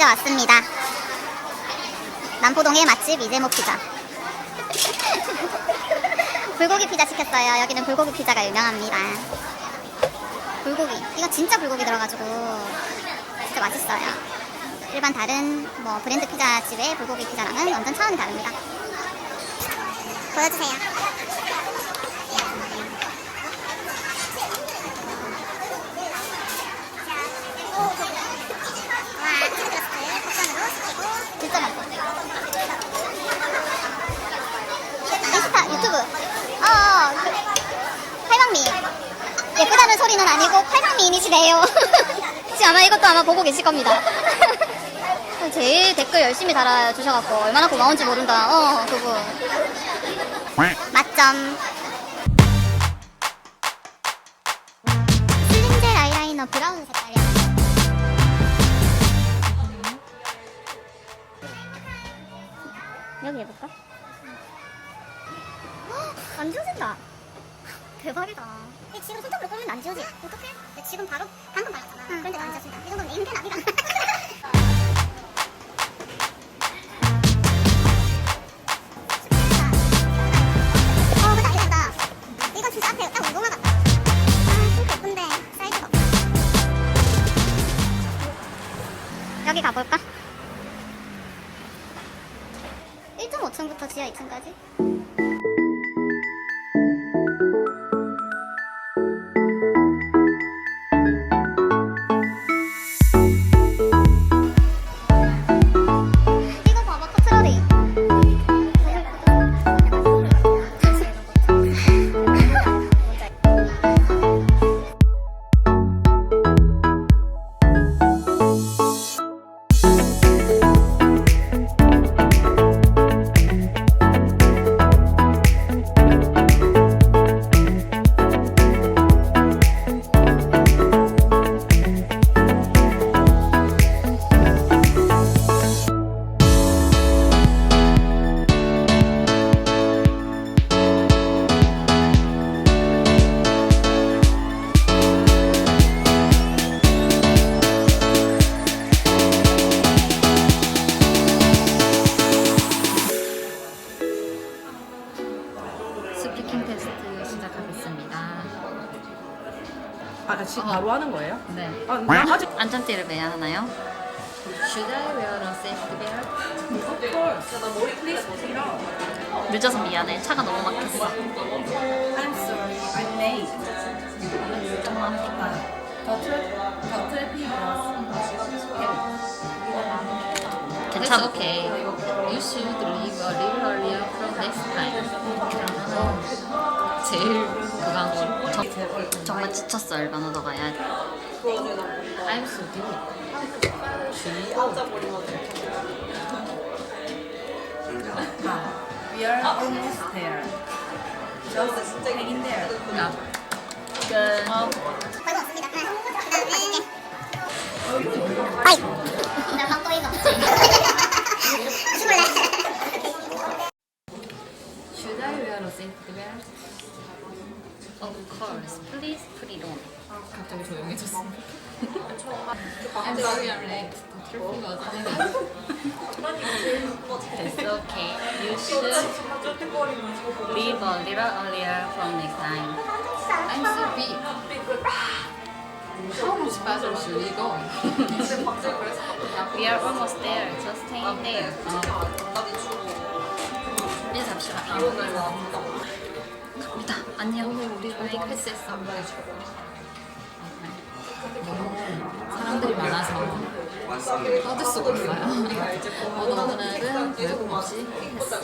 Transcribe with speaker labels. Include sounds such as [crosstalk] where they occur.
Speaker 1: 피자 왔습니다. 남포동의 맛집 이재모 피자. [laughs] 불고기 피자 시켰어요. 여기는 불고기 피자가 유명합니다. 불고기. 이거 진짜 불고기 들어가지고 진짜 맛있어요. 일반 다른 뭐 브랜드 피자 집의 불고기 피자랑은 완전 차원이 다릅니다. 보여주세요. 와, 치즈 크러스트 포션으로 시키고 진짜 맛있어. 인스타 유튜브 어 그, 팔방미 소리는 아니고 팔방미인이시네요. [laughs] 지금 아마 이것도 아마 보고 계실 겁니다. [laughs] 제일 댓글 열심히 달아주셔갖고 얼마나 고마운지 모른다. 어 그분. 맞점. 슬림젤 아이라이너 브라운 색깔이야. 여기 해볼까? 헉, 안 지워진다. 대박이다. 근데 지금 손톱으로 끌면 안 지워지. 어떡해? 근데 지금 바로 방금 발랐잖아. 그런데 안 지워진다. 이 정도면 인간 [laughs] 아니다. 어, 그다 이거다. 이거 진짜 앞에 딱 운동화 같다. 아, 진짜 예쁜데 사이즈가 없어. 여기 가볼까? 1.5층부터 지하 2층까지?
Speaker 2: 스피킹 테스트 시작하겠습니다.
Speaker 3: 아, 지금 바로 하는 거예요?
Speaker 2: 네.
Speaker 3: 아, 나 아직
Speaker 2: 안전띠를 매야 하나요? Should I wear a safety belt?
Speaker 3: 나 머리 플리즈 보세요.
Speaker 2: 늦어서 미안해. 차가 너무 막혔어.
Speaker 3: I'm sorry, I'm late. 더 트래, 더 트래픽이라서.
Speaker 2: 괜찮아. 오케이. You should 제일 그거 한 거. 정- 정말 지쳤어. 얼마나 더 가야 돼. I'm so good.
Speaker 3: We are almost there. Just hang in there.
Speaker 2: 야. 끝.
Speaker 1: 별거 없습니다. 네. 그다음에 아이
Speaker 2: Course. Please put it on. 갑자기 조용해졌어. I'm sorry I'm late. It's okay. You should leave a little earlier from next time. I'm so big. How much faster should we go? we are almost there. Just hang there. 인사합시다. 갑 안녕. 우리 저희 패스했어. 사람들이 많아서 떠들 수가 없어요. 저도 오늘은 별거 없이 했어.